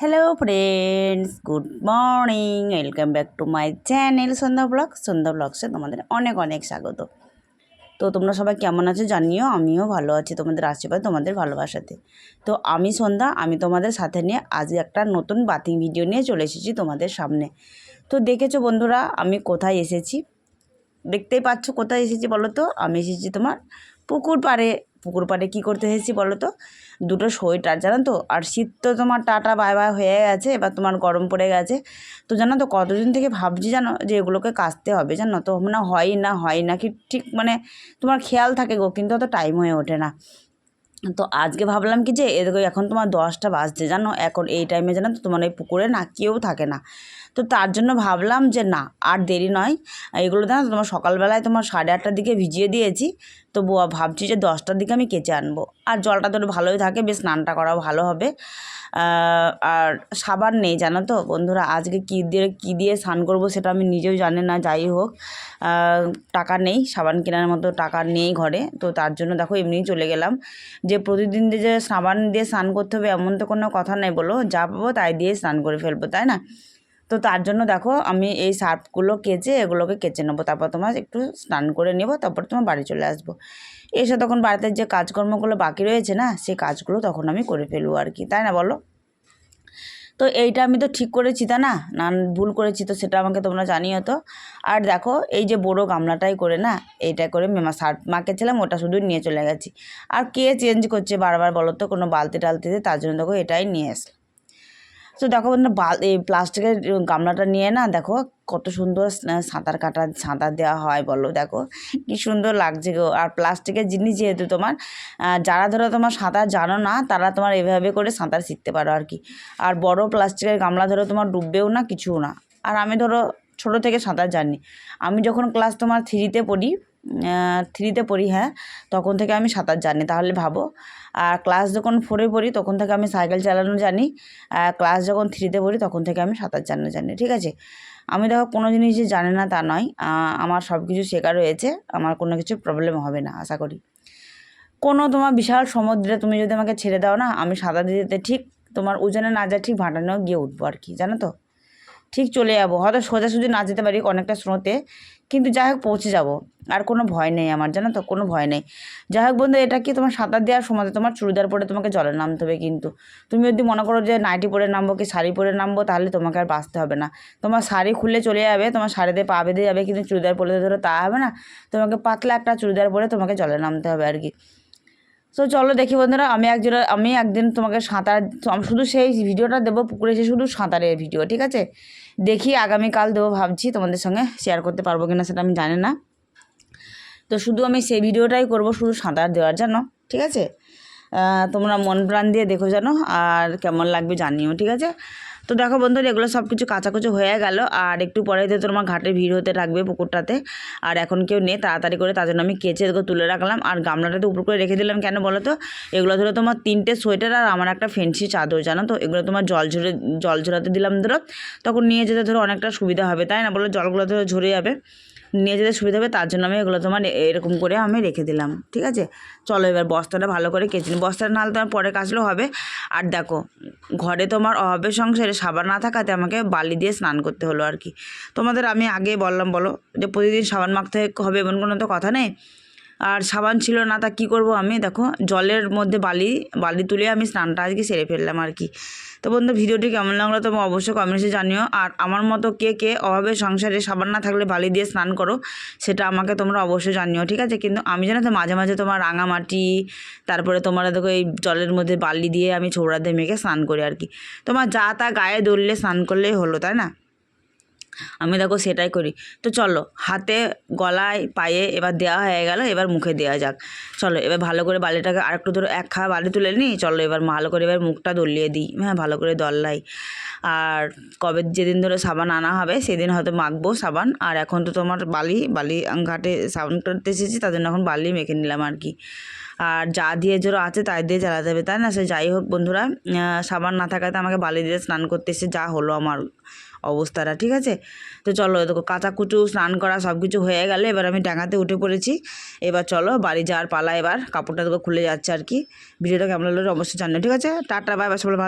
Hello friends good morning welcome back to my channel Sandhya vlog Sandhya ব্লগসে তোমাদের অনেক অনেক স্বাগত। তো তোমরা সবাই কেমন আছো জানিও? আমিও ভালো আছি তোমাদের আশীর্বাদ, তোমাদের ভালোবাসাতে। তো আমি সন্ধ্যা, আমি তোমাদের সাথে নিয়ে আজ একটা নতুন বাতিং ভিডিও নিয়ে চলে এসেছি তোমাদের সামনে। তো দেখেছ বন্ধুরা, আমি কোথায় এসেছি? দেখতেই পাচ্ছ কোথায় এসেছি বলো তো? আমি এসেছি তোমার পুকুর পাড়ে। পুকুর পাড়ে কী করতে এসেছি বলো তো? দুটো সোয়েটার, জানো তো? আর শীত তো তোমার টাটা, বাই বাই হয়ে গেছে, এবার তোমার গরম পড়ে গেছে। তো জানো তো, কতদিন থেকে ভাবছি জানো যে এগুলোকে কাচতে হবে, জানো তো? মানে হয় না হয় না কি ঠিক মানে তোমার খেয়াল থাকে গো, কিন্তু অত টাইম হয়ে ওঠে না। তো আজকে ভাবলাম কি যে এদিকে এখন তোমার দশটা বাজছে, জানো? এখন এই টাইমে জানো তো তোমার ওই পুকুরে না কেউ থাকে না। তো তার জন্য ভাবলাম যে না, আর দেরি নয়। এগুলো জানো তোমার সকালবেলায় তোমার সাড়ে আটটার দিকে ভিজিয়ে দিয়েছি। তো ব- ভাবছি যে দশটার দিকে আমি কেচে আনব। আর জলটা তো ভালোই থাকে, বেশ স্নানটা করাও ভালো হবে। আর সাবান নেই, জানো তো? বন্ধুরা, আজকে কী দিয়ে কী দিয়ে স্নান করব সেটা আমি নিজেও জানি না, যাই হোক। টাকা নেই, সাবান কেনার মতো টাকা নেই ঘরে। তো তার জন্য দেখো এমনিই চলে গেলাম। যে প্রতিদিন যে সাবান দিয়ে স্নান করতে হবে, এমন তো কোনো কথা নেই, বলো। যা পাবো তাই দিয়ে স্নান করে ফেলব, তাই না? তো তার জন্য দেখো, আমি এই সার্ফগুলো কেচে এগুলোকে কেচে নেব। তারপর তোমার একটু স্নান করে নেব, তারপর তোমার বাড়ি চলে আসব। এসে তখন বাড়িতে যে কাজকর্মগুলো বাকি রয়েছে না, সেই কাজগুলো তখন আমি করে ফেলব আর কি, তাই না বলো? তো এইটা আমি তো ঠিক করেছি তা না? না, ভুল করেছি তো সেটা আমাকে তোমরা জানিও তো। আর দেখো, এই যে বড়ো গামলাটাই করে না, এইটা করে মেমা শার্ট মাকেছিলাম ওটা শুধু নিয়ে চলে গেছি। আর কে চেঞ্জ করছে বারবার বলো তো, কোনো বালতি টালতিতে তার জন্য দেখো এটাই নিয়ে এসে তো দেখো বাল এই প্লাস্টিকের গামলাটা নিয়ে না, দেখো কত সুন্দর সাঁতার কাটা, সাঁতার দেওয়া হয় বলো, দেখো কি সুন্দর লাগছে গো। আর প্লাস্টিকের জিনিস যেহেতু তোমার যারা ধরো তোমার সাঁতার জানো না, তারা তোমার এভাবে করে সাঁতার শিখতে পারো আর কি। আর বড় প্লাস্টিকের গামলা ধরো তোমার ডুববেও না, কিছুও না। আর আমি ধরো ছোটো থেকে সাঁতার জানি। আমি যখন ক্লাস তোমার থ্রিতে পড়ি থ্রিতে পড়ি হ্যাঁ। তখন থেকে আমি সাঁতার জানি, তাহলে ভাবো। আর ক্লাস যখন ফোরে পড়ি, তখন থেকে আমি সাইকেল চালানো জানি। আর ক্লাস যখন থ্রিতে পড়ি, তখন থেকে আমি সাঁতার চালানো জানি, ঠিক আছে? আমি দেখো, কোনো জিনিস যে জানি না, তা নয়। আমার সব কিছু শেখা রয়েছে, আমার কোনো কিছু প্রবলেম হবে না, আশা করি। কোনো তোমার বিশাল সমুদ্রে তুমি যদি আমাকে ছেড়ে দাও না, আমি সাঁতার দিতে ঠিক, তোমার ওজনে না যা ঠিক ভাটানো গিয়ে উঠবো আর কি, জানো তো? ঠিক চলে যাব। হয়তো সোজাসুজি না যেতে পারি অনেকটা স্রোতে, কিন্তু যাই হোক পৌঁছে যাব। আর কোনো ভয় নেই আমার, জানো তো? কোনো ভয় নেই। যাই হোক বন্ধু, এটা কি তোমার সাঁতার দেওয়ার সময়? তোমার চুড়িদার পরে তোমাকে জলে নামতে হবে কিন্তু। তুমি যদি মনে করো যে নাইটি পরে নামবো কি শাড়ি পরে নামবো, তাহলে তোমাকে আর বাঁচতে হবে না। তোমার শাড়ি খুলে চলে যাবে, তোমার শাড়িতে পা বেঁধে যাবে কিন্তু চুড়িদার পরে ধরো তা হবে না। তোমাকে পাতলা একটা চুড়িদার পরে তোমাকে জলে নামতে হবে আর কি। তো চলো দেখি বন্ধুরা, আমি একজন, আমি একদিন তোমাকে সাঁতার শুধু সেই ভিডিওটা দেবো, পুকুরে এসে শুধু সাঁতারের ভিডিও, ঠিক আছে? দেখি আগামীকাল দেবো ভাবছি, তোমাদের সঙ্গে শেয়ার করতে পারব কিনা সেটা আমি জানি না। তো শুধু আমি সেই ভিডিওটাই করব, শুধু সাঁতার দেওয়ার জানো ঠিক আছে? তোমরা মন প্রাণ দিয়ে দেখো জানো আর কেমন লাগবে জানিও, ঠিক আছে? তো দেখো বন্ধুরা, এগুলো সব কিছু কাচাকুচো হয়ে গেল। আর একটু পরে তো তোমার ঘাটে ভিড় হতে থাকবে পুকুরটাতে। আর এখন কেউ নেই, তাড়াতাড়ি করে তার জন্য আমি কেচে তুলে রাখলাম। আর গামলাটাতে উপর করে রেখে দিলাম কেন বলো তো? এগুলো ধরো তোমার তিনটে সোয়েটার আর আমার একটা ফেন্সি চাদর, জানো তো? এগুলো তোমার জল ঝরে, জল ঝরাতে দিলাম ধরো। তখন নিয়ে যেতে ধরো অনেকটা সুবিধা হবে, তাই না বলো? জলগুলো ধরো ঝরে যাবে। নিয়ে যেতে সুবিধা হবে, তার জন্য আমি এগুলো তোমার এরকম করে আমি রেখে দিলাম, ঠিক আছে? চলো এবার বস্তাটা ভালো করে কেচে নিই। বস্তাটা নাহলে তোমার পরে কাচলেও হবে। আর দেখো, ঘরে তোমার অভাবের সংসারে সাবান না থাকাতে আমাকে বালি দিয়ে স্নান করতে হলো আর কি। তোমাদের আমি আগে বললাম, বলো যে প্রতিদিন সাবান মাখতে হবে এমন কোনো তো কথা নেই? আর সাবান ছিল না, তা কী করব আমি? দেখো, জলের মধ্যে বালি বালি তুলে আমি স্নানটা আজকে সেরে ফেললাম আর কি। তো বন্ধু, ভিডিওটি কেমন লাগল তোমরা অবশ্যই কমেন্টসে জানিও। আর আমার মতো কে কে অভাবে সংসারে সাবান না থাকলে বালি দিয়ে স্নান করো, সেটা আমাকে তোমরা অবশ্যই জানিও, ঠিক আছে? কিন্তু আমি জানো তো, মাঝে মাঝে তোমার রাঙামাটি, তারপরে তোমার দেখো এই জলের মধ্যে বালি দিয়ে আমি ছৌড়া দিয়ে মেখে স্নান করি আর কি। তোমার যা তা গায়ে দৌড়লে স্নান করলেই হলো, তাই না? আমি দেখো সেটাই করি। তো চলো, হাতে, গলায়, পায়ে এবার দেওয়া হয়ে গেল, এবার মুখে দেওয়া যাক। চলো, এবার ভালো করে বালিটাকে আরেকটু ধরো, এক খা বালি তুলে নিই, চলো এবার ভালো করে এবার মুখটা দলিয়ে দিই। হ্যাঁ ভালো করে দল্লাই আর কবে যেদিন ধরে সাবান আনা হবে, সেদিন হয়তো মাখবো সাবান। আর এখন তো তোমার বালি বালি ঘাটে সাবান করতে এসেছি, তার জন্য এখন বালি মেখে নিলাম আর কি। আর যা দিয়ে জোরো আছে, তাই দিয়ে চালাতে হবে, তাই না? সে যাই হোক বন্ধুরা সাবান না থাকাতে আমাকে বালি দিয়ে স্নান করতে এসে যা হলো আমার। অবস্থাটা, ঠিক আছে? তো চলো দেখো, কাঁচাকুচু স্নান করা সব কিছু হয়ে গেলে, এবার আমি ডাঙাতে উঠে পড়েছি। এবার চলো বাড়ি যাওয়ার পালা এবার, কাপড়টা দেখো খুলে যাচ্ছে আর কি। ভিডিওটা কেমন লাগল অবশ্যই জানো ঠিক আছে? টাটা বাই সবাই ভালো।